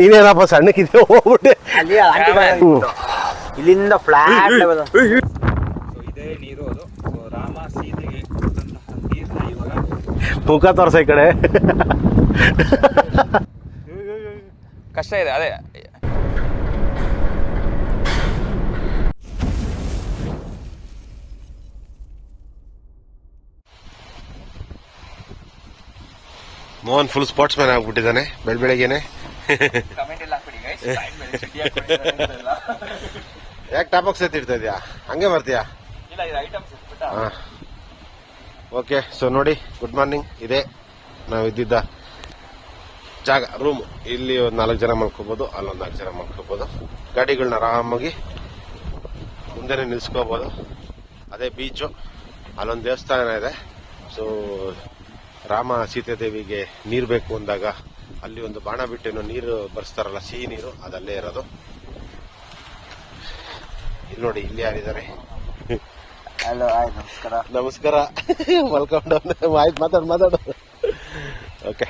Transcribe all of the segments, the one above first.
ನೀನೇನಪ್ಪ ಸಣ್ಣಕ್ಕಿದ್ರೆ ಹೋಗ್ಬಿಟ್ಟೆ. ಇಲ್ಲಿಂದ ಫ್ಲಾಟ್ ಇದೇ ನೀರು ಅದು. ರಾಮ ಸೀತೆಗೆ ಕೊಟ್ಟಂತಹ ನೀರ್ನ ಇವಾಗ ಮುಖ ತೋರ್ಸ ಈ ಕಡೆ. ಕಷ್ಟ ಇದೆ ಅದೇ. ಮೋಹನ್ ಫುಲ್ ಸ್ಪೋರ್ಟ್ಸ್ ಮ್ಯಾನ್ ಆಗ್ಬಿಟ್ಟಿದ್ದಾನೆ ಬೆಳ ಬೆಳಗ್ಗೆನೆ ಕಮೆಂಟ್ ಎಲ್ಲ ಹಾಕ್ಬಿಡಿ. ಯಾಕೆ ಎತ್ತಿಡ್ತಾ ಇದೆಯಾ? ಹಂಗೆ ಬರ್ತೀಯಾ ಇಲ್ಲ ಇದು ಐಟಮ್ಸ್ ಇಟ್ಬಿಟ್ಟ. ಹಾಂ. ಓಕೆ ಸೊ ನೋಡಿ ಗುಡ್ ಮಾರ್ನಿಂಗ್ ಇದೆ. ನಾವು ಇದ್ದಿದ್ದ ಜಾಗ ರೂಮ್ ಇಲ್ಲಿ ಒಂದು ನಾಲ್ಕು ಜನ ಮಲ್ಕೋಬೋದು ಅಲ್ಲೊಂದು ನಾಲ್ಕು ಜನ ಮಲ್ಕೋಬೋದು. ಗಾಡಿಗಳನ್ನ ಆರಾಮಾಗಿ ಮುಂದೆನೆ ನಿಲ್ಸ್ಕೋಬೋದು. ಅದೇ ಬೀಚು ಅಲ್ಲೊಂದು ದೇವಸ್ಥಾನ ಇದೆ. ಸೊ ರಾಮ ಸೀತಾದೇವಿಗೆ ನೀರು ಬೇಕು ಅಂದಾಗ ಅಲ್ಲಿ ಒಂದು ಬಾಣ ಬಿಟ್ಟೇನೋ ನೀರು ಬರ್ಸ್ತಾರಲ್ಲ ಸಿಹಿ ನೀರು ಅದಲ್ಲೇ ಇರೋದು. ಇಲ್ಲಿ ನೋಡಿ ಇಲ್ಲಿ ಯಾರಿದ್ದಾರೆ? ಹಲೋ ಆಯ್ತು ನಮಸ್ಕಾರ. ನಮಸ್ಕಾರ. ವೆಲ್ಕಮ್ ಡೌನ್ ಆಯ್ತು ಮಾತಾಡು ಮಾತಾಡು. ಓಕೆ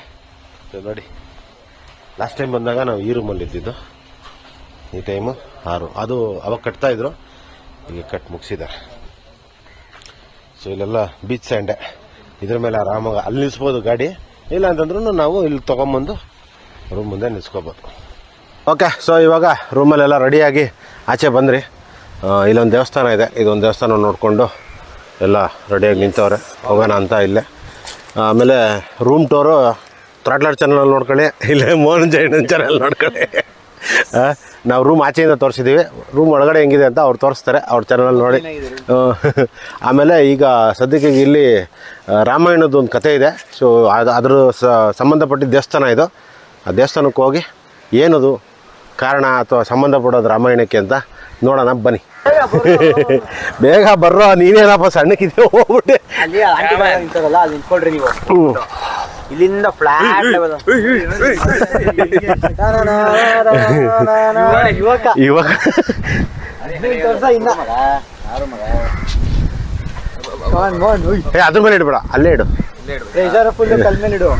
ನೋಡಿ ಲಾಸ್ಟ್ ಟೈಮ್ ಬಂದಾಗ ನಾವು ಈ ರೂಮಲ್ಲಿ ಇದ್ದಿದ್ದು. ಈ ಟೈಮು ಆರು ಅದು ಅವಾಗ ಕಟ್ತಾ ಇದ್ರು ಈಗ ಕಟ್ ಮುಗಿಸಿದ್ದಾರೆ. ಸೊ ಇಲ್ಲೆಲ್ಲ ಬೀಚ್ ಸ್ಯಾಂಡೆ ಇದ್ರ ಮೇಲೆ ಆರಾಮಾಗಿ ಅಲ್ಲಿ ನಿಲ್ಸ್ಬೋದು ಗಾಡಿ. ಇಲ್ಲ ಅಂತಂದ್ರೂ ನಾವು ಇಲ್ಲಿ ತೊಗೊಂಬಂದು ರೂಮ್ ಮುಂದೆ ನಿಲ್ಸ್ಕೋಬೋದು. ಓಕೆ ಸೊ ಇವಾಗ ರೂಮಲ್ಲೆಲ್ಲ ರೆಡಿಯಾಗಿ ಆಚೆ ಬಂದ್ರಿ. ಇಲ್ಲೊಂದು ದೇವಸ್ಥಾನ ಇದೆ. ಇದೊಂದು ದೇವಸ್ಥಾನ ನೋಡಿಕೊಂಡು ಎಲ್ಲ ರೆಡಿಯಾಗಿ ನಿಂತವ್ರೆ. ಹೋಗೋಣ ಅಂತ ಇಲ್ಲೇ. ಆಮೇಲೆ ರೂಮ್ ಟೋರು ತ್ರಾಟ್ಲಾಡ್ ಚಾನಲ್ ನೋಡ್ಕೊಳ್ಳಿ. ಇಲ್ಲೇ ಮೋಹನ್ ಜೈನ್ ಚಾನಲ್ ನೋಡ್ಕೊಳ್ಳಿ. ನಾವು ರೂಮ್ ಆಚೆಯಿಂದ ತೋರಿಸಿದ್ದೀವಿ ರೂಮ್ ಒಳಗಡೆ ಹೆಂಗಿದೆ ಅಂತ ಅವ್ರು ತೋರಿಸ್ತಾರೆ ಅವ್ರ ಚಾನಲ್ ನೋಡಿ. ಆಮೇಲೆ ಈಗ ಸದ್ಯಕ್ಕೆ ಇಲ್ಲಿ ರಾಮಾಯಣದ ಒಂದು ಕತೆ ಇದೆ. ಸೊ ಅದು ಅದ್ರ ಸ- ಸಂಬಂಧಪಟ್ಟಿದ್ದ ದೇವಸ್ಥಾನ ಇದು. ಆ ದೇವಸ್ಥಾನಕ್ಕೆ ಹೋಗಿ ಏನದು ಕಾರಣ ಅಥವಾ ಸಂಬಂಧಪಡೋದು ರಾಮಾಯಣಕ್ಕೆ ಅಂತ ನೋಡೋಣ ಬನ್ನಿ. ಬೇಗ ಬರ್ರೋ ನೀನೇನಪ್ಪ ಸಣ್ಣಕ್ಕಿದೆ ಹೋಗ್ಬಿಟ್ಟೆ. ಇಲ್ಲಿಂದ ಫ್ಲಾಟ್ ಯುವಕ ಏ ಅದ್ರ ಮೇಲೆ ಇಡ್ಬೇಡ. ಅಲ್ಲೇ ಇಡು. ಕಲ್ ಮೇಲೆ ಇಡು.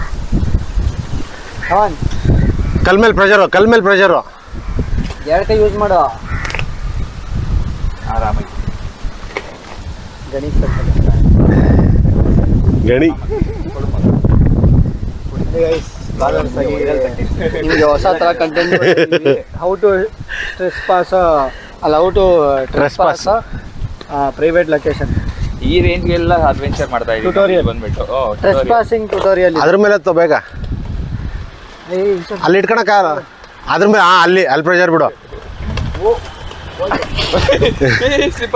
ಕಲ್ ಮೇಲೆ ಪ್ರೆಷರು ಕಲ್ ಮೇಲೆ ಪ್ರೆಷರು ಎರಡು ಕೈ ಯೂಸ್ ಮಾಡು. ಆರಾಮಾಗಿ. ಗಣಿ. ಗಣಿ ನಿಮಗೆ ಹೊಸ ತರ content how to trespass ಅಲ್ಲ how to pass private location ಈ ರೇಂಜ್ಗೆಲ್ಲ ಅಡ್ವೆಂಚರ್ ಮಾಡ್ತಾ ಇದ್ದೀವಿ ಟ್ಯುಟೋರಿಯಲ್ ಬಂದ್ಬಿಟ್ಟು. ಓ ಟ್ರೆಸ್ ಪಾಸಿಂಗ್ ಟ್ಯುಟೋರಿಯಲ್ ಅದ್ರ ಮೇಲೆ ಎತ್ತೋ ಬೇಗ. ಅಲ್ಲಿ ಇಟ್ಕೊಳಕ ಅದ್ರ ಮೇಲೆ ಹಾಂ ಅಲ್ಲಿ ಅಲ್ಲಿ ಪ್ರೆಷರ್ ಬಿಡು.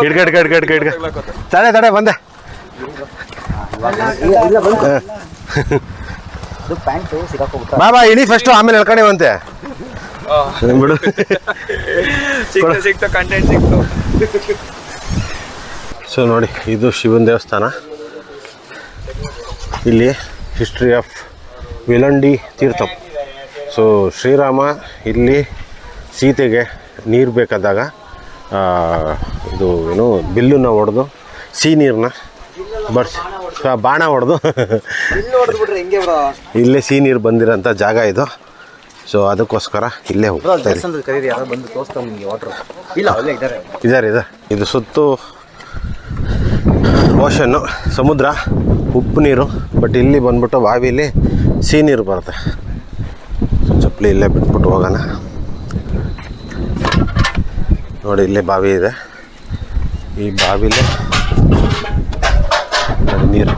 ಇಡ್ಕ ಇಡ್ಕ ಇಡ್ಕ ಇಡ್ಕ ಇಡ್ಕ ತಡೆ ತಡೆ ಬಂದೆ. ಇಲ್ಲ ಬಂತು. ಅದು ಪ್ಯಾಂಟು ಸಿಗಾಕೋಗ್ಬಿಟ್ಟ ಬಾ ಬಾ ಇಳಿ ಫಸ್ಟ್ ಆಮೇಲೆ ಎಳ್ಕೊಂಡೇವಂತೆ. ಬಿಡು ಸಿಕ್ತು ಸಿಕ್ತು ಕಂಟೆಂಟ್ ಸಿಕ್ತು. ಸೊ ನೋಡಿ ಇದು ಶಿವನ ದೇವಸ್ಥಾನ. ಇಲ್ಲಿ history of Villundi Theertham. So Srirama ಇಲ್ಲಿ ಸೀತೆಗೆ ನೀರು ಬೇಕಾದಾಗ ಆ, ಇದು ಏನು ಬಿಲ್ಲನ್ನ ಹೊಡೆದು ಸಿಹಿ ನೀರನ್ನ ಬರ್ಸಿ. ಬಾಣ ಹೊಡೆದು. ಇಲ್ಲಿ ನೀರು ಬಂದಿರೋಂಥ ಜಾಗ ಇದು. ಸೊ ಅದಕ್ಕೋಸ್ಕರ ಇಲ್ಲೇ ಹೋಗ್ತಾರೆ ಇದ್ದಾರೆ. ಇದಾರೆ ಇದೆ. ಇದು ಸುತ್ತು ಓಷನ್ನು ಸಮುದ್ರ ಉಪ್ಪು ನೀರು ಬಟ್ ಇಲ್ಲಿ ಬಂದ್ಬಿಟ್ಟು ಬಾವಿಲಿ ಸಿಹಿ ನೀರು ಬರುತ್ತೆ. ಚಪ್ಪಲಿ ಇಲ್ಲೇ ಬಿಟ್ಬಿಟ್ಟು ಹೋಗೋಣ. ನೋಡಿ ಇಲ್ಲೇ ಬಾವಿ ಇದೆ. ಈ ಬಾವಿಲೇ ನೀರು.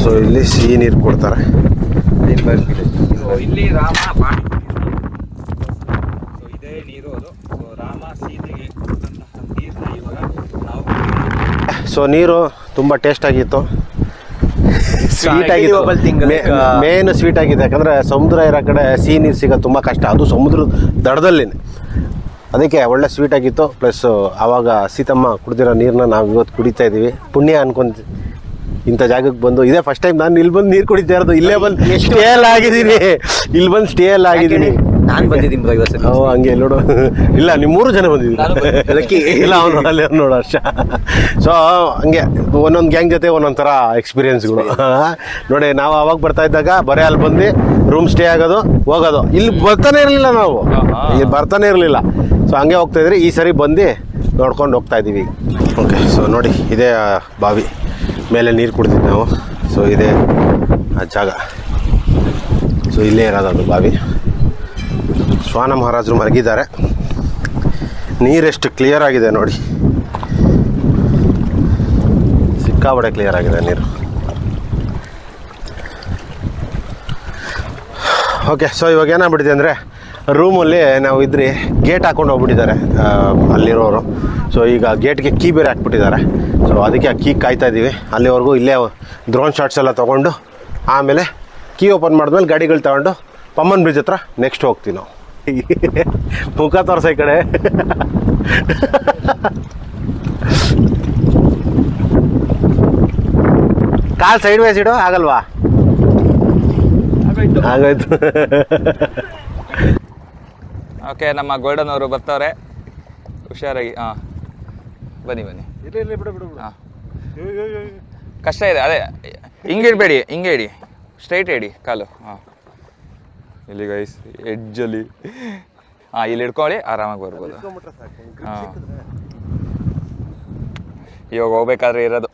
ಸೊ ಇಲ್ಲಿ ಸಿಹಿ ನೀರು ಕೊಡ್ತಾರೆ. ಸೊ ಇಲ್ಲಿ ರಾಮ ಬಾಣಿ ಸೊ ಇದೇ ನೀರು ಅದು. ಸೊ ರಾಮ ಸೀತೆಗೆ ಇವಾಗ ನಾವು ಸೊ ನೀರು ತುಂಬ ಟೇಸ್ಟ್ ಆಗಿತ್ತು. ಸ್ವೀಟ್ ಮೇನ್ ಸ್ವೀಟ್ ಆಗಿದೆ. ಯಾಕಂದ್ರೆ ಸಮುದ್ರ ಇರೋ ಕಡೆ ಸಿಹಿ ನೀರು ಸಿಗೋದು ತುಂಬ ಕಷ್ಟ. ಅದು ಸಮುದ್ರದ ದಡದಲ್ಲಿ ಅದಕ್ಕೆ ಒಳ್ಳೆ ಸ್ವೀಟ್ ಆಗಿತ್ತು. ಪ್ಲಸ್ ಆವಾಗ ಸೀತಮ್ಮ ಕುಡಿದಿರೋ ನೀರನ್ನ ನಾವು ಇವತ್ತು ಕುಡಿತಾ ಇದ್ದೀವಿ ಪುಣ್ಯ ಅನ್ಕೊಂತ ಇಂಥ ಜಾಗಕ್ಕೆ ಬಂದು ಇದೇ ಫಸ್ಟ್ ಟೈಮ್ ನಾನು ಇಲ್ಲಿ ಬಂದು ನೀರು ಕುಡಿತಾ ಇರೋದು. ಇಲ್ಲೇ ಬಂದು ಸ್ಟೇ ಎಲ್ಲ ಆಗಿದ್ದೀನಿ. ಇಲ್ಲಿ ಬಂದು ಸ್ಟೇ ಎಲ್ಲ ಆಗಿದ್ದೀನಿ. ನಾನು ಬಂದಿದ್ದೀನಿ ಬ್ರೋ ಇವತ್ತು ಹಂಗೆ ನೋಡು. ಇಲ್ಲ ನಿಮ್ಮ ಮೂರು ಜನ ಬಂದಿದ್ದೀನಿ. ಅದಕ್ಕೆ ಇಲ್ಲ ಅವನು ಅಲ್ಲಿ ನೋಡು ಹರ್ಷ ಸೊ ಹಂಗೆ ಒಂದೊಂದು ಗ್ಯಾಂಗ್ ಜೊತೆ ಒಂದೊಂದು ಥರ ಎಕ್ಸ್ಪೀರಿಯನ್ಸ್ಗಳು ನೋಡಿ ನಾವು ಅವಾಗ ಬರ್ತಾ ಇದ್ದಾಗ ಬರೇ ಅಲ್ಲಿ ಬಂದು ರೂಮ್ ಸ್ಟೇ ಆಗೋದು ಹೋಗೋದು. ಇಲ್ಲಿ ಬರ್ತಾನೆ ಇರಲಿಲ್ಲ ನಾವು. ಇಲ್ಲಿ ಬರ್ತಾನೆ ಇರಲಿಲ್ಲ. ಸೊ ಹಂಗೆ ಹೋಗ್ತಾ ಇದ್ರೆ. ಈ ಸರಿ ಬಂದು ನೋಡ್ಕೊಂಡು ಹೋಗ್ತಾ ಇದ್ದೀವಿ. ಓಕೆ ಸೊ ನೋಡಿ, ಇದೇ ಬಾವಿ. ಮೇಲೆ ನೀರು ಕುಡ್ತಿದ್ವಿ ನಾವು. ಸೊ ಇದೇ, ಆ, ಜಾಗ. ಸೊ ಇಲ್ಲೇ ಇರೋದು ಬಾವಿ. ಶ್ವಾನ ಮಹಾರಾಜರು ಮಲಗಿದ್ದಾರೆ. ನೀರೆಷ್ಟು ಕ್ಲಿಯರ್ ಆಗಿದೆ ನೋಡಿ. ಸಿಕ್ಕಾಬಡೆ ಕ್ಲಿಯರ್ ಆಗಿದೆ ನೀರು. ಓಕೆ ಸೊ ಇವಾಗ ಏನಾಗ್ಬಿಟ್ಟಿದೆ ಅಂದರೆ ರೂಮಲ್ಲಿ ನಾವು ಇದ್ರಿ ಗೇಟ್ ಹಾಕೊಂಡು ಹೋಗ್ಬಿಟ್ಟಿದ್ದಾರೆ ಅಲ್ಲಿರೋರು. ಸೊ ಈಗ ಗೇಟ್ಗೆ ಕೀ ಬೇರೆ ಹಾಕ್ಬಿಟ್ಟಿದ್ದಾರೆ. ಸೊ ಅದಕ್ಕೆ ಆ ಕೀ ಕಾಯ್ತಾ ಇದ್ದೀವಿ ಅಲ್ಲಿವರೆಗೂ ಇಲ್ಲೇ ಡ್ರೋನ್ ಶಾಟ್ಸ್ ಎಲ್ಲ ತೊಗೊಂಡು ಆಮೇಲೆ ಕೀ ಓಪನ್ ಮಾಡಿದ್ಮೇಲೆ ಗಾಡಿಗಳು ತಗೊಂಡು ಪಮ್ಮನ್ ಬ್ರಿಡ್ಜ್ ಹತ್ರ ನೆಕ್ಸ್ಟ್ ಹೋಗ್ತೀವಿ ನಾವು. ಮುಖ ತೋರ್ಸ ಈ ಕಡೆ. ಕಾಲ್ ಸೈಡ್ ವೈಸ್ ಇಡು ಆಗಲ್ವಾ? ಆಗೋಯ್ತು. ಓಕೆ ನಮ್ಮ ಗೋಲ್ಡನ್ ಅವರು ಬರ್ತಾರೆ. ಹುಷಾರಾಗಿ ಹಾಂ. ಬನ್ನಿ ಬನ್ನಿ. ಹಾಂ. ಕಷ್ಟ ಇದೆ ಅದೇ ಹಿಂಗೆ ಇಡಬೇಡಿ ಹಿಂಗೆ ಇಡಿ. ಸ್ಟ್ರೈಟ್ ಇಡಿ ಕಾಲು ಹಾಂ. ಇಲ್ಲಿ ಗೈಸ್ ಎಡ್ಜಲ್ಲಿ ಹಾಂ ಇಲ್ಲಿ ಇಟ್ಕೊಳ್ಳಿ ಆರಾಮಾಗಿ ಬರ್ಬೋದು. ಹಾಂ. ಇವಾಗ ಹೋಗ್ಬೇಕಾದ್ರೆ ಇರೋದು.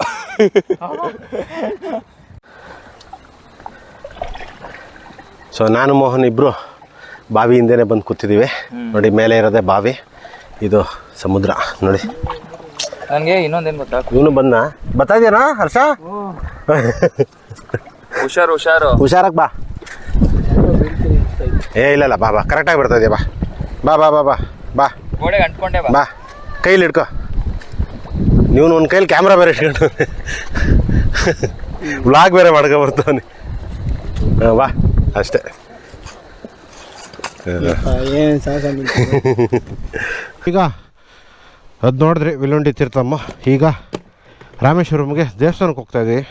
ಸೊ ನಾನು ಮೋಹನ್ ಇಬ್ಬರು ಬಾವಿ ಹಿಂದೆನೇ ಬಂದು ಕೂತಿದ್ದೀವಿ ನೋಡಿ ಮೇಲೆ ಇರೋದೇ ಬಾವಿ. ಇದು ಸಮುದ್ರ. ನೋಡಿ. ನನಗೆ ಇನ್ನೊಂದೇನು ಗೊತ್ತಾ? ಇವನು ಬಂದ. ಬರ್ತಾ ಇದೆಯಾ ಹರ್ಷ? ಹುಷಾರು ಹುಷಾರು. ಹುಷಾರಾಗಿ ಬಾ. ಏ ಇಲ್ಲ ಇಲ್ಲ ಬಾ ಬಾ. ಕರೆಕ್ಟಾಗಿ ಬರ್ತಾ ಇದೆಯಾ ಬಾ. ಬಾ ಬಾ ಬಾ ಬಾ. ಬಾ. ಗೋಡೆಗೆ ಅಂಟ್ಕೊಂಡೆ ಬಾ. ಕೈಲಿ ಹಿಡ್ಕೊ. ನೀವು ಒಂದು ಕೈಲಿ ಕ್ಯಾಮ್ರಾ ಬೇರೆ ಇಟ್ಕೊಂಡು. ವ್ಲಾಗ್ ಬೇರೆ ಮಾಡ್ಕೊ ಬರ್ತಾನೆ ಹಾಂ ಬಾ. ಅಷ್ಟೇ. ಏನ್ ಈಗ ಅದು ನೋಡಿದ್ರಿ ವಿಲುಂಡಿ ತೀರ್ಥಮ್ಮ ಈಗ ರಾಮೇಶ್ವರಮ್ಗೆ ದೇವಸ್ಥಾನಕ್ಕೆ ಹೋಗ್ತಾ ಇದ್ದೀವಿ.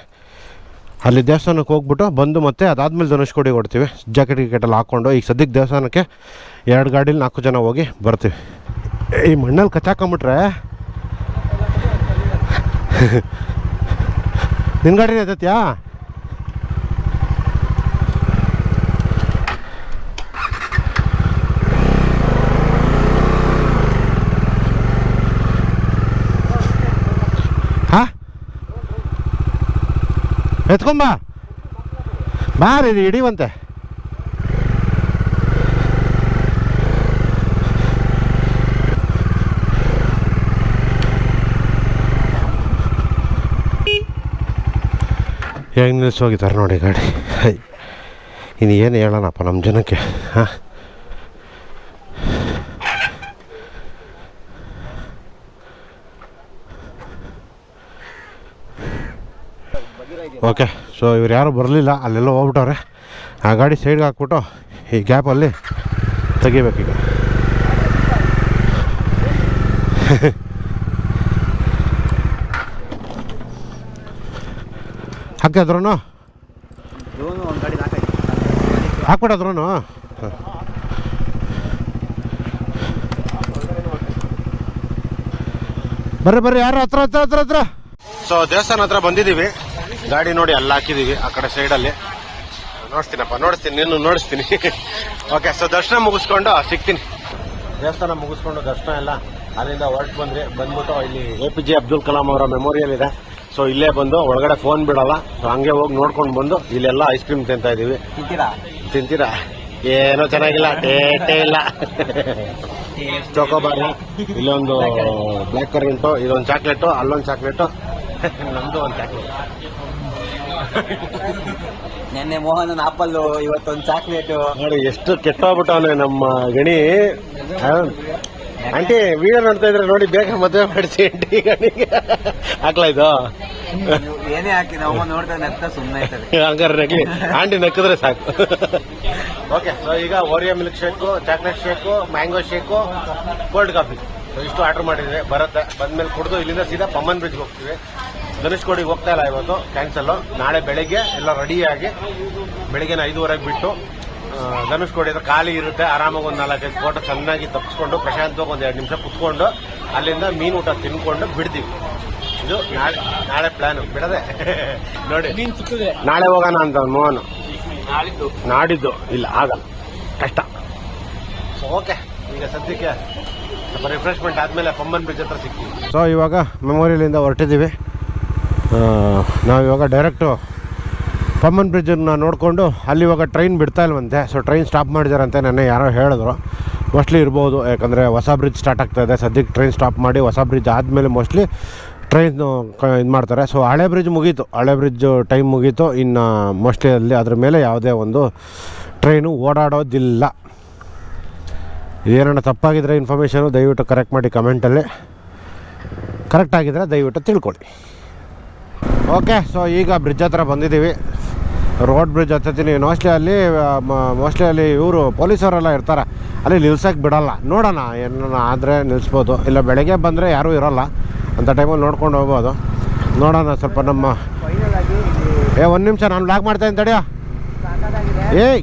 ಅಲ್ಲಿ ದೇವಸ್ಥಾನಕ್ಕೆ ಹೋಗ್ಬಿಟ್ಟು ಬಂದು ಮತ್ತೆ ಅದಾದ್ಮೇಲೆ ಧನುಷ್ಕೋಡಿಗೆ ಕೊಡ್ತೀವಿ ಜಾಕೆಟ್ ಗಿಕೆಟ್ ಎಲ್ಲ ಹಾಕ್ಕೊಂಡು ಈಗ ಸದ್ಯಕ್ಕೆ ದೇವಸ್ಥಾನಕ್ಕೆ ಎರಡು ಗಾಡೀಲಿ ನಾಲ್ಕು ಜನ ಹೋಗಿ ಬರ್ತೀವಿ. ಈ ಮಣ್ಣಲ್ಲಿ ಕಚ್ಚಾಕೊಂಬಿಟ್ರೆ? ನಿನ್ನ ಗಾಡಿನೇ ಎತ್ತತ್ಯಾ ಎತ್ಕೊಂಬ ಬಾ ರೀ ಹಿಡಿವಂತೆ ಹೆಂಗೆ ನಿಲ್ಲಿಸೋಗಿದ್ದಾರೆ ನೋಡಿ ಗಾಡಿ. ಇನ್ನು ಏನು ಹೇಳೋಣಪ್ಪ ನಮ್ಮ ಜನಕ್ಕೆ ಹಾಂ? ಓಕೆ ಸೊ ಇವ್ರು ಯಾರು ಬರಲಿಲ್ಲ ಅಲ್ಲೆಲ್ಲ ಹೋಗ್ಬಿಟ್ಟವ್ರೆ. ಆ ಗಾಡಿ ಸೈಡ್ಗೆ ಹಾಕ್ಬಿಟ್ಟು ಈ ಗ್ಯಾಪಲ್ಲಿ ತೆಗಿಬೇಕೀಗ. ಹಾಕಿದ್ರೂ ಒಂದ್ ಗಾಡಿ ನಾಲ್ಕೈದು ಹಾಕ್ಬಿಟ್ಟದ್ರೂ ಬರ್ರಿ ಬರ್ರಿ ಯಾರು ಹತ್ರ ಹತ್ರ ಹತ್ರ ಹತ್ರ? ಸೊ ದೇವಸ್ಥಾನ ಹತ್ರ ಬಂದಿದ್ದೀವಿ. ಗಾಡಿ ನೋಡಿ ಅಲ್ಲಿ ಹಾಕಿದೀವಿ ಆ ಕಡೆ ಸೈಡಲ್ಲಿ ನೋಡ್ತೀನಪ್ಪ ನೋಡಿಸ್ತೀನಿ ನಿನ್ನ ನೋಡಿಸ್ತೀನಿ. ಓಕೆ ಸೊ ದರ್ಶನ ಮುಗಿಸ್ಕೊಂಡು ಸಿಗ್ತೀನಿ. ದೇವಸ್ಥಾನ ಮುಗಿಸ್ಕೊಂಡು ದರ್ಶನ ಎಲ್ಲ ಅಲ್ಲಿಂದ ಹೊರಟು ಬಂದ್ರಿ ಬಂದ್ಬಿಟ್ಟು ಇಲ್ಲಿ A P J Abdul Kalam ಅವರ ಮೆಮೋರಿಯಲ್ ಇದೆ. ಸೊ ಇಲ್ಲೇ ಬಂದು ಒಳಗಡೆ ಫೋನ್ ಬಿಡಲ್ಲ. ಸೊ ಹಂಗೆ ಹೋಗಿ ನೋಡ್ಕೊಂಡು ಬಂದು ಇಲ್ಲೆಲ್ಲ ಐಸ್ ಕ್ರೀಮ್ ತಿಂತಾ ಇದೀವಿ ತಿಂತೀರಾ? ತಿಂತೀರಾ? ಏನೋ ಚೆನ್ನಾಗಿಲ್ಲ ಟೇಟೇ ಇಲ್ಲ. ಚೊಕೋಬಾರ್ ಇಲ್ಲೊಂದು ಬ್ಲ್ಯಾಕ್ ಕರೆಂಟು ಇದೊಂದು ಚಾಕ್ಲೇಟು ಅಲ್ಲೊಂದು ಚಾಕ್ಲೇಟು ನಮ್ದು ಒಂದು ಚಾಕ್ಲೇಟ್ ನೆನ್ನೆ ಮೋಹನ್ ಆಪಲ್ ಇವತ್ತೊಂದು ಚಾಕ್ಲೇಟ್ ನೋಡಿ ಎಷ್ಟು ಕೆಟ್ಟೋಗ್ಬಿಟ್ಟವನೆ ನಮ್ಮ ಗಣಿ. ಆಂಟಿ ವಿಡಿಯೋ ನೋಡ್ತಾ ಇದ್ರೆ ನೋಡಿ ಬೇಗ ಮದುವೆ ಮಾಡಿಸಿ ಆಂಟಿ ಗಣಿಗೆ. ಹಾಕ್ಲಾ ಇದು? ಏನೇ ಹಾಕಿ ನಾವು ನೋಡ್ತಾ ನೆತ್ತ ಸುಮ್ಮನೆ ಹಂಗಾರ ನಗ್ಲಿ. ಆಂಟಿ ನಕ್ಕಿದ್ರೆ ಸಾಕು. ಓಕೆ ಸೊ ಈಗ Oreo milk shake chocolate shake mango shake cold coffee ಇಷ್ಟು ಆರ್ಡರ್ ಮಾಡಿದ್ರೆ ಬರುತ್ತೆ. ಬಂದ್ಮೇಲೆ ಕುಡಿದು ಇಲ್ಲಿಂದ ಸೀದಾ ಪಮ್ಮನ್ ಬ್ರಿಡ್ಜ್ಗೆ ಹೋಗ್ತೀವಿ. ಧನುಷ್ಕೋಡಿಗೆ ಹೋಗ್ತಾ ಇಲ್ಲ ಇವತ್ತು ಕ್ಯಾನ್ಸಲ್ ನಾಳೆ ಬೆಳಿಗ್ಗೆ ಎಲ್ಲ ರೆಡಿಯಾಗಿ ಬೆಳಿಗ್ಗೆ ಐದೂವರೆಗೆ ಬಿಟ್ಟು ಧನುಷ್ಕೋಡಿ ಹತ್ರ ಖಾಲಿ ಇರುತ್ತೆ ಆರಾಮಾಗಿ ಒಂದು ನಾಲ್ಕೈದು ಫೋಟೋ ಚೆನ್ನಾಗಿ ತಪ್ಪಿಸ್ಕೊಂಡು ಪ್ರಶಾಂತವಾಗಿ ಒಂದು ಎರಡು ನಿಮಿಷ ಕುತ್ಕೊಂಡು ಅಲ್ಲಿಂದ ಮೀನು ಊಟ ತಿನ್ಕೊಂಡು ಬಿಡ್ತೀವಿ. ಇದು ನಾಳೆ ನಾಳೆ ಪ್ಲಾನ್ ಬಿಡದೆ? ನೋಡಿ. ನಾಳೆ ಹೋಗೋಣ ಅಂತ ಮೋಹನ್. ನಾಡಿದ್ದು. ಇಲ್ಲ ಆಗಲ್ಲ. ಕಷ್ಟ. ಸೊ ಓಕೆ ಈಗ ಸದ್ಯಕ್ಕೆ ಸ್ವಲ್ಪ ರಿಫ್ರೆಶ್ಮೆಂಟ್ ಆದಮೇಲೆ ಪಂಬನ್ ಬ್ರಿಡ್ಜ್ ಹತ್ರ ಸಿಗ್ತೀವಿ. ಸೊ ಇವಾಗ ಮೆಮೋರಿಯಲಿಂದ ಹೊರಟಿದ್ದೀವಿ. ನಾವು ಇವಾಗ ಡೈರೆಕ್ಟು ಪಮ್ಮನ್ ಬ್ರಿಡ್ಜನ್ನು ನೋಡಿಕೊಂಡು ಅಲ್ಲಿ ಇವಾಗ ಟ್ರೈನ್ ಬಿಡ್ತಾ ಇಲ್ವಂತೆ. ಸೊ ಟ್ರೈನ್ ಸ್ಟಾಪ್ ಮಾಡಿದಾರಂತೆ ನೆನ್ನೆ ಯಾರೋ ಹೇಳಿದ್ರು. ಮೋಸ್ಟ್ಲಿ ಇರ್ಬೋದು, ಯಾಕಂದರೆ ಹೊಸ ಬ್ರಿಡ್ಜ್ ಸ್ಟಾರ್ಟ್ ಆಗ್ತಾ ಇದೆ. ಸದ್ಯಕ್ಕೆ ಟ್ರೈನ್ ಸ್ಟಾಪ್ ಮಾಡಿ ಹೊಸ ಬ್ರಿಡ್ಜ್ ಆದಮೇಲೆ ಮೋಸ್ಟ್ಲಿ ಟ್ರೈನ್ ಇದು ಮಾಡ್ತಾರೆ. ಸೊ ಹಳೆ ಬ್ರಿಡ್ಜ್ ಮುಗೀತು. ಹಳೆ ಬ್ರಿಡ್ಜ್ ಟೈಮ್ ಮುಗೀತು. ಇನ್ನು ಮೋಸ್ಟ್ಲಿ ಅಲ್ಲಿ ಅದ್ರ ಮೇಲೆ ಯಾವುದೇ ಒಂದು ಟ್ರೈನು ಓಡಾಡೋದಿಲ್ಲ. ಏನಾರ ತಪ್ಪಾಗಿದ್ರೆ ಇನ್ಫಾರ್ಮೇಷನು ದಯವಿಟ್ಟು ಕರೆಕ್ಟ್ ಮಾಡಿ ಕಮೆಂಟಲ್ಲಿ ಕರೆಕ್ಟ್ ಆಗಿದ್ದರೆ ದಯವಿಟ್ಟು ತಿಳ್ಕೊಳ್ಳಿ. ಓಕೆ ಸೊ ಈಗ ಬ್ರಿಡ್ಜ್ ಹತ್ರ ಬಂದಿದ್ದೀವಿ. ರೋಡ್ ಬ್ರಿಡ್ಜ್ ಹತ್ತಿದ್ದೀನಿ ಮೋಸ್ಟ್ಲಿ ಅಲ್ಲಿ ಮೋಸ್ಟ್ಲಿ ಅಲ್ಲಿ ಇವರು ಪೊಲೀಸವರೆಲ್ಲ ಇರ್ತಾರೆ. ಅಲ್ಲಿ ನಿಲ್ಸಕ್ಕೆ ಬಿಡೋಲ್ಲ. ನೋಡೋಣ ಏನೋ ಆದರೆ ನಿಲ್ಲಿಸ್ಬೋದು ಇಲ್ಲ ಬೆಳಗ್ಗೆ ಬಂದರೆ ಯಾರೂ ಇರೋಲ್ಲ. ಅಂಥ ಟೈಮಲ್ಲಿ ನೋಡ್ಕೊಂಡು ಹೋಗ್ಬೋದು. ನೋಡೋಣ ಸ್ವಲ್ಪ ನಮ್ಮ ಏ ಒಂದು ನಿಮಿಷ ನಾನು ಬ್ಲಾಕ್ ಮಾಡ್ತಾಯಿದ್ದೀನಿ ತಡಿಯೋ. ಏಯ್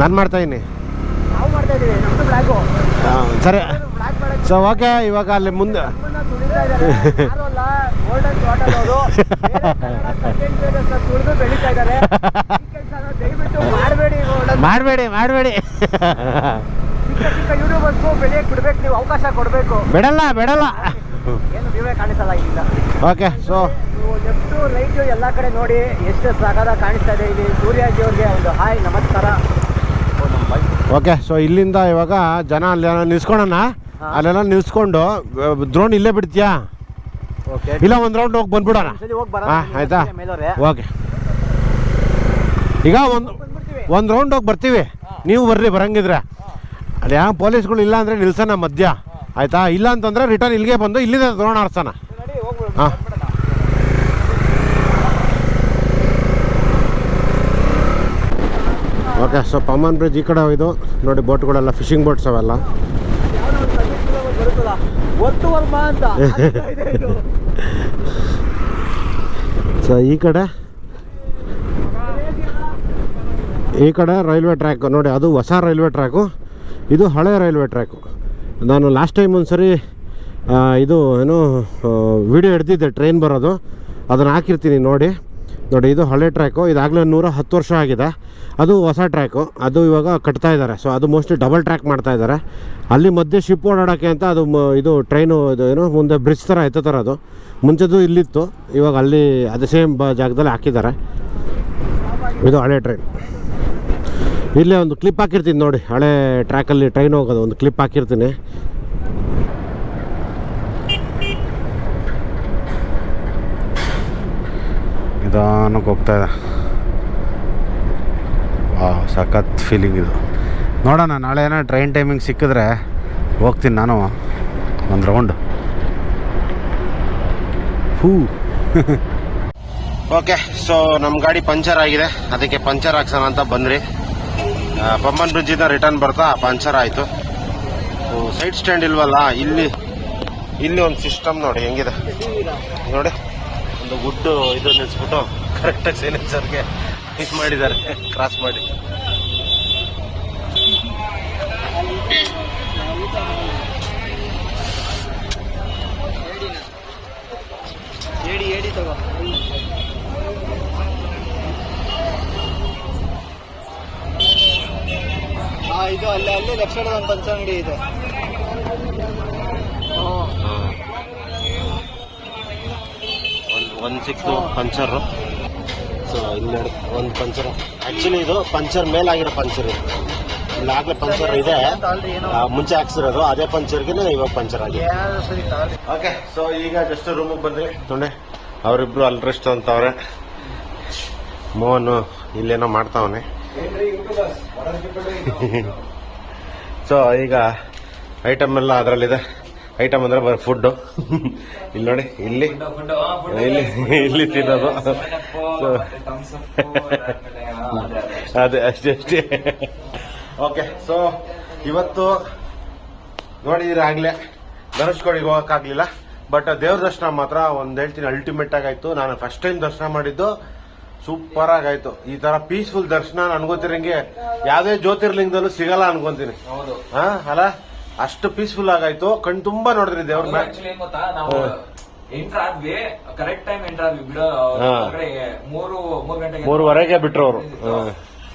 ನಾನು ಮಾಡ್ತಾಯಿದ್ದೀನಿ ನಮ್ದು ಸರಿ. ಸೊ ಓಕೆ ಇವಾಗ ಅಲ್ಲಿ ಮುಂದೆ ಮಾಡಬೇಡಿ ಮಾಡಬೇಡಿ ನೀವು ಅವಕಾಶ ಕೊಡಬೇಕು. ಬಿಡಲ್ಲ ಬಿಡಲ್ಲ. ಏನು ನೀವೇ ಕಾಣಿಸಲ್ಲ ಇಲ್ಲಿಂದ. ಓಕೆ ಸೊ ನೀವು ಲೆಫ್ಟ್ ರೈಟ್ ಎಲ್ಲ ಕಡೆ ನೋಡಿ ಎಷ್ಟು ಸಗದ ಕಾಣಿಸ್ತಾ ಇದೆ ಇಲ್ಲಿ ಸೂರ್ಯಾಜಿ ಅವ್ರಿಗೆ ಒಂದು ಹಾಯ್ ನಮಸ್ಕಾರ. ಓಕೆ ಸೊ ಇಲ್ಲಿಂದ ಇವಾಗ ಜನ ಅಲ್ಲಿ ನಿಲ್ಸ್ಕೊಳೋಣ. ಅಲ್ಲೆಲ್ಲ ನಿಲ್ಸ್ಕೊಂಡು ದ್ರೋಣ್ ಇಲ್ಲೇ ಬಿಡ್ತೀಯಾ? ಇಲ್ಲ ಒಂದು ರೌಂಡ್ ಹೋಗಿ ಬಂದ್ಬಿಡೋಣ. ಹಾಂ ಆಯ್ತಾ? ಓಕೆ. ಈಗ ಒಂದು ಒಂದು ರೌಂಡ್ ಹೋಗಿ ಬರ್ತೀವಿ. ನೀವು ಬರ್ರಿ ಬರಂಗಿದ್ರೆ. ಅಲ್ಲಿ ಯಾವ ಪೊಲೀಸ್ಗಳು ಇಲ್ಲ ಅಂದರೆ ನಿಲ್ಸೋಣ ಮಧ್ಯ. ಆಯ್ತಾ? ಇಲ್ಲ ಅಂತಂದ್ರೆ ರಿಟರ್ನ್ ಇಲ್ಲಿಗೆ ಬಂದು ಇಲ್ಲಿಂದ ದ್ರೋಣ ಆಡ್ಸೋಣ. ಹಾಂ. ಓಕೆ ಸೊ ಪಮ್ಮನ್ ಬ್ರಿಡ್ಜ್ ಈ ಕಡೆ ಇದು. ನೋಡಿ ಬೋಟ್ಗಳೆಲ್ಲ ಫಿಶಿಂಗ್ ಬೋಟ್ಸ್ ಅವೆಲ್ಲ ಯಾವ್ದೋ ಒಂದು ಸರ್ವಿಸ್ ಫ್ಲವರ್ ಬರುತ್ತಲ್ಲ ಒತ್ತು ವರ್ಮ ಅಂತ. ಸೊ ಈ ಕಡೆ? ಈ ಕಡೆ ರೈಲ್ವೆ ಟ್ರ್ಯಾಕ್ ನೋಡಿ ಅದು ಹೊಸ ರೈಲ್ವೆ ಟ್ರ್ಯಾಕು. ಇದು ಹಳೆ ರೈಲ್ವೆ ಟ್ರ್ಯಾಕು. ನಾನು ಲಾಸ್ಟ್ ಟೈಮ್ ಒಂದು ಸರಿ ಇದು ಏನು ವಿಡಿಯೋ ಹಿಡ್ದಿದ್ದೆ ಟ್ರೈನ್ ಬರೋದು. ಅದನ್ನು ಹಾಕಿರ್ತೀನಿ ನೋಡಿ. ನೋಡಿ, ಇದು ಹಳೆ ಟ್ರ್ಯಾಕು. ಇದಾಗಲೇ ನೂರ ಹತ್ತು ವರ್ಷ ಆಗಿದೆ. ಅದು ಹೊಸ ಟ್ರ್ಯಾಕು. ಅದು ಇವಾಗ ಕಟ್ತಾ ಇದ್ದಾರೆ. ಸೊ ಅದು ಮೋಸ್ಟ್ಲಿ ಡಬಲ್ ಟ್ರ್ಯಾಕ್ ಮಾಡ್ತಾ ಇದ್ದಾರೆ. ಅಲ್ಲಿ ಮಧ್ಯೆ ಶಿಪ್ ಓಡಾಡೋಕ್ಕೆ ಅಂತ ಅದು ಇದು ಟ್ರೈನು ಇದು ಏನು ಮುಂದೆ ಬ್ರಿಡ್ಜ್ ಥರ ಎತ್ತೋ ಥರ ಅದು. ಮುಂಚೆದು ಇಲ್ಲಿತ್ತು. ಇವಾಗ ಅಲ್ಲಿ ಅದು ಸೇಮ್ ಬ, ಜಾಗದಲ್ಲಿ ಹಾಕಿದ್ದಾರೆ. ಇದು ಹಳೆ ಟ್ರೈನ್ ಇಲ್ಲೇ ಒಂದು ಕ್ಲಿಪ್ ಹಾಕಿರ್ತೀನಿ ನೋಡಿ. ಹಳೆ ಟ್ರ್ಯಾಕಲ್ಲಿ ಟ್ರೈನ್ ಹೋಗೋದು. ಒಂದು ಕ್ಲಿಪ್ ಹಾಕಿರ್ತೀನಿ. ನಿಧಾನಕ್ಕೆ ಹೋಗ್ತಾ ಇದೆ. ವಾ ಸಖತ್ ಫೀಲಿಂಗ್ ಇದು. ನೋಡೋಣ, ನಾಳೆ ಏನೋ ಟ್ರೈನ್ ಟೈಮಿಂಗ್ ಸಿಕ್ಕಿದ್ರೆ ಹೋಗ್ತೀನಿ ನಾನು ಒಂದು ರೌಂಡ್ ಹೂ. ಓಕೆ ಸೊ ನಮ್ಮ ಗಾಡಿ ಪಂಚರ್ ಆಗಿದೆ. ಅದಕ್ಕೆ ಪಂಚರ್ ಹಾಕ್ಸೋಣ ಅಂತ ಬಂದ್ರಿ. ಪಮ್ಮನ್ ಬ್ರಿಡ್ಜಿಂದ ರಿಟರ್ನ್ ಬರ್ತಾ ಪಂಚರ್ ಆಯಿತು. ಸೈಡ್ ಸ್ಟ್ಯಾಂಡ್ ಇಲ್ವಲ್ಲ, ಇಲ್ಲಿ ಇಲ್ಲಿ ಒಂದು ಸಿಸ್ಟಮ್ ನೋಡಿ, ಹೆಂಗಿದೆ? ನೋಡಿ. ಒಂದು ವುಡ್ ಇದು ನಿಲ್ಸ್ಬಿಟ್ಟು ಕರೆಕ್ಟಾಗಿ ಸೈಲೆನ್ಸರ್ಗೆ ಇದು ಮಾಡಿದ್ದಾರೆ ಕ್ರಾಸ್ ಮಾಡಿ. ಇದು ಅಲ್ಲೇ, ಅಲ್ಲಿ ಲೆಫ್ಟ್ ಒಂದು ಪಂಚ ಅಂಗಡಿ ಇದೆ. ಒಂದು ಸಿಕ್ಸ್ ಪಂಚರ್ ಸೊ ಇಲ್ಲಿ ಒಂದು ಪಂಚರ್ ಆ್ಯಕ್ಚುಲಿ ಇದು ಪಂಚರ್ ಮೇಲಾಗಿರೋ ಪಂಚರ್ ಇದು. ಇಲ್ಲಾಗಲೇ ಪಂಚರ್ ಇದೆ. ಮುಂಚೆ ಹಾಕ್ಸಿರೋದು, ಅದೇ ಪಂಚರ್ಗೆ ಇವಾಗ ಪಂಚರ್ ಆಗಿದೆ. ಓಕೆ ಸೊ ಈಗ ಜಸ್ಟ್ ರೂಮಿಗೆ ಬಂದ್ರಿ ತೊಂಡೆ ಅವರಿಬ್ರು ಅಲ್ಲಿ ರೆಸ್ಟ್ ಅಂತವ್ರೆ. ಮೋಹನ್ ಇಲ್ಲೇನೋ ಮಾಡ್ತಾವನೆ. ಸೊ ಈಗ ಐಟಮ್ ಎಲ್ಲ ಅದರಲ್ಲಿದೆ. ಐಟಮ್ ಅಂದ್ರೆ ಬರೀ ಫುಡ್ಡು ಇಲ್ಲಿ ನೋಡಿ ಇಲ್ಲಿ. ಇಲ್ಲಿ ಇಲ್ಲಿ ತಿನ್ನೋದು. ಅದೇ ಅಷ್ಟೇ ಅಷ್ಟೇ. ಓಕೆ ಸೊ ಇವತ್ತು ನೋಡಿದಿರ ಆಗ್ಲೇ ಧನುಷ್ಕೋಡಿಗೆ ಹೋಗಕ್ಕಾಗ್ಲಿಲ್ಲ ಬಟ್ ದೇವ್ರ ದರ್ಶನ ಮಾತ್ರ ಒಂದ್ ಹೇಳ್ತೀನಿ ಅಲ್ಟಿಮೇಟ್ ಆಗಾಯ್ತು ನಾನು ಫಸ್ಟ್ ಟೈಮ್ ದರ್ಶನ ಮಾಡಿದ್ದು ಸೂಪರ್ ಆಗಾಯ್ತು ಈ ತರ ಪೀಸ್ಫುಲ್ ದರ್ಶನ ಅನ್ಕೋತಿರಂಗೆ ಯಾವ್ದೇ ಜ್ಯೋತಿರ್ಲಿಂಗದಲ್ಲೂ ಸಿಗಲ್ಲ ಅನ್ಕೊಂತೀನಿ. ಹಾ ಅಲ್ಲ? ಅಷ್ಟು ಪೀಸ್ಫುಲ್ ಆಗಾಯ್ತು. ಕಣ್ ತುಂಬಾ ನೋಡಿದ್ರಿ ದೇವ್ರ ಆಕ್ಚುಲಿ ಏನ್ ಗೊತ್ತಾ? ನಾವು ಎಂಟರ್ ಆದ್ವಿ ಕರೆಕ್ಟ್ ಟೈಮ್ ಎಂಟರ್ ಆದ್ವಿ ಬಿಡೋ. ಹೊರಗಡೆ ಮೂರು ಮೂರು ಗಂಟೆಗೆ ಮೂರುವರೆಗೆ ಬಿಟ್ರು ಅವರು.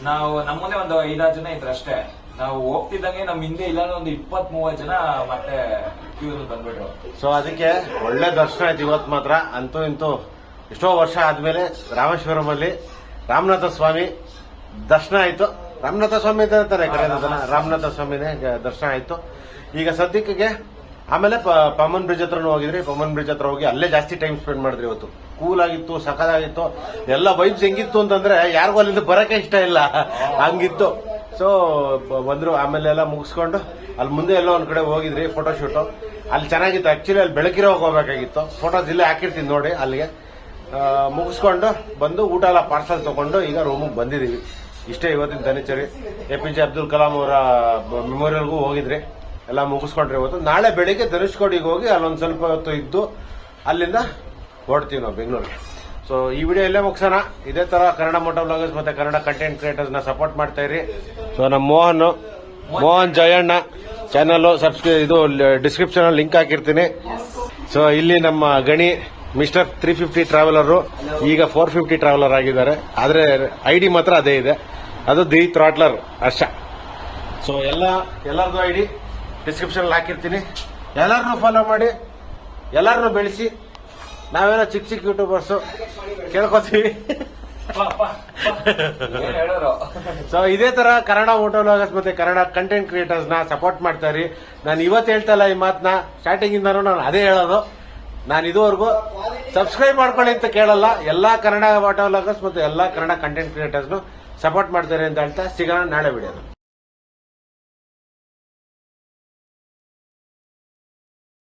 ನಾವು ನಮ್ಮ ಮುಂದೆ ಒಂದು ಐದಾರು ಜನ ಇದ್ರು ಅಷ್ಟೇ. ನಾವು ಹೋಗ್ತಿದ್ದಂಗೆ ನಮ್ ಹಿಂದೆ ಇಲ್ಲ ಒಂದು ಇಪ್ಪತ್ ಮೂವತ್ ಜನ ಮತ್ತೆ ಕ್ಯೂ ಬಂದ್ಬಿಟ್ರು. ಸೊ ಅದಕ್ಕೆ ಒಳ್ಳೆ ದರ್ಶನ ಆಯ್ತು ಇವತ್ತು ಮಾತ್ರ. ಅಂತೂ ಇಂತೂ ಎಷ್ಟೋ ವರ್ಷ ಆದ್ಮೇಲೆ ರಾಮೇಶ್ವರಂ ಅಲ್ಲಿ ರಾಮನಾಥ ಸ್ವಾಮಿ ದರ್ಶನ ಆಯ್ತು. ರಾಮನಾಥ ಸ್ವಾಮಿ ಅಂತಾರೆ ರಾಮನಾಥ ಸ್ವಾಮಿನೇ ದರ್ಶನ ಆಯ್ತು. ಈಗ ಸದ್ಯಕ್ಕೆ ಆಮೇಲೆ ಪಮನ್ ಬ್ರಿಡ್ಜ್ ಹತ್ರನೂ ಹೋಗಿದ್ರಿ. ಪಮನ್ ಬ್ರಿಡ್ಜ್ ಹತ್ರ ಹೋಗಿ ಅಲ್ಲೇ ಜಾಸ್ತಿ ಟೈಮ್ ಸ್ಪೆಂಡ್ ಮಾಡಿದ್ರಿ ಇವತ್ತು. ಕೂಲ್ ಆಗಿತ್ತು, ಸಖತ್ತಾಗಿತ್ತು. ಎಲ್ಲ ವೈಬ್ಸ್ ಹೆಂಗಿತ್ತು ಅಂತಂದ್ರೆ ಯಾರಿಗೂ ಅಲ್ಲಿಂದ ಬರಕ್ಕೆ ಇಷ್ಟ ಇಲ್ಲ. ಹಂಗಿತ್ತು. ಸೊ ಬಂದ್ರು. ಆಮೇಲೆ ಎಲ್ಲ ಮುಗಿಸ್ಕೊಂಡು ಅಲ್ಲಿ ಮುಂದೆ ಎಲ್ಲೋ ಒಂದ್ ಕಡೆ ಹೋಗಿದ್ರಿ ಫೋಟೋ ಶೂಟು ಅಲ್ಲಿ ಚೆನ್ನಾಗಿತ್ತು. ಆಕ್ಚುಲಿ ಅಲ್ಲಿ ಬೆಳಕಿರೋ ಹೋಗಬೇಕಾಗಿತ್ತು. ಫೋಟೋಸ್ ಇಲ್ಲೇ ಹಾಕಿರ್ತೀನಿ ನೋಡಿ ಅಲ್ಲಿಗೆ. ಮುಗಿಸ್ಕೊಂಡು ಬಂದು ಊಟ ಎಲ್ಲ ಪಾರ್ಸಲ್ ತಗೊಂಡು ಈಗ ರೂಮಿಗೆ ಬಂದಿದೀವಿ ಇಷ್ಟೇ ಇವತ್ತಿನ ದಿನಚರಿ. A P J Abdul Kalam ಅವರ ಮೆಮೋರಿಯಲ್ಗೂ ಹೋಗಿದ್ರಿ. ಎಲ್ಲ ಮುಗಿಸ್ಕೊಂಡ್ರಿ ಇವತ್ತು. ನಾಳೆ ಬೆಳಿಗ್ಗೆ ಧನುಷ್ಕೋಡಿಗೆ ಹೋಗಿ ಅಲ್ಲೊಂದು ಸ್ವಲ್ಪ ಹೊತ್ತು ಇದ್ದು ಅಲ್ಲಿಂದ ಹೊರಡ್ತೀವಿ ನಾವು ಬೆಂಗಳೂರಿಗೆ. ಸೊ ಈ ವಿಡಿಯೋ ಇಲ್ಲೇ ಮುಗಿಸೋಣ. ಇದೇ ತರ ಕನ್ನಡ ಮೋಟೋ ಬ್ಲಾಗರ್ಸ್ ಮತ್ತೆ ಕನ್ನಡ ಕಂಟೆಂಟ್ ಕ್ರಿಯೇಟರ್ಸ್ನ ಸಪೋರ್ಟ್ ಮಾಡ್ತಾ ಇರಿ. ಸೊ ನಮ್ಮ ಮೋಹನ್ ಮೋಹನ್ ಜಯಣ್ಣ ಚಾನಲ್ ಸಬ್ಸ್ಕ್ರೈ ಇದು ಡಿಸ್ಕ್ರಿಪ್ಷನ್ ಅಲ್ಲಿ ಲಿಂಕ್ ಹಾಕಿರ್ತೀನಿ. ಸೊ ಇಲ್ಲಿ ನಮ್ಮ Gani mister three fifty traveller ಈಗ ಫೋರ್ ಫಿಫ್ಟಿ ಟ್ರಾವೆಲರ್ ಆಗಿದ್ದಾರೆ. ಆದರೆ ಐ ಡಿ ಮಾತ್ರ ಅದೇ ಇದೆ. ಅದು ದಿ ಥ್ರಾಟ್ಲರ್ ಅಷ್ಟೇ ಸೊ ಎಲ್ಲ, ಎಲ್ಲರದು ಐ ಡಿ ಡಿಸ್ಕ್ರಿಪ್ಷನ್ ಹಾಕಿರ್ತೀನಿ. ಎಲ್ಲರನ್ನೂ ಫಾಲೋ ಮಾಡಿ ಎಲ್ಲರನ್ನೂ ಬೆಳೆಸಿ. ನಾವೇನೋ ಚಿಕ್ಕ ಚಿಕ್ಕ ಯೂಟ್ಯೂಬರ್ಸು ಕೇಳ್ಕೊತೀವಿ. ಸೊ ಇದೇ ತರ ಕನ್ನಡ ವ್ಲಾಗರ್ಸ್ ಮತ್ತೆ ಕನ್ನಡ ಕಂಟೆಂಟ್ ಕ್ರಿಯೇಟರ್ಸ್ನ ಸಪೋರ್ಟ್ ಮಾಡ್ತಾ ನಾನು ಇವತ್ತು ಹೇಳ್ತಾ ಇಲ್ಲ ಈ ಮಾತನ್ನ ಸ್ಟಾರ್ಟಿಂಗ್ ಇಂದಾನು ನಾನು ಅದೇ ಹೇಳೋದು. ನಾನು ಇದುವರೆಗೂ ಸಬ್ಸ್ಕ್ರೈಬ್ ಮಾಡ್ಕೊಳ್ಳಿ ಅಂತ ಕೇಳಲ್ಲ. ಎಲ್ಲಾ ಕನ್ನಡ ಮೋಟೋಲಾಗರ್ಸ್ ಮತ್ತು ಎಲ್ಲಾ ಕನ್ನಡ ಕಂಟೆಂಟ್ ಕ್ರಿಯೇಟರ್ಸ್ ಸಪೋರ್ಟ್ ಮಾಡ್ತಾರೆ ಅಂತ ಹೇಳ್ತಾ ಸಿಗೋಣ ನಾಳೆ ವಿಡಿಯೋದು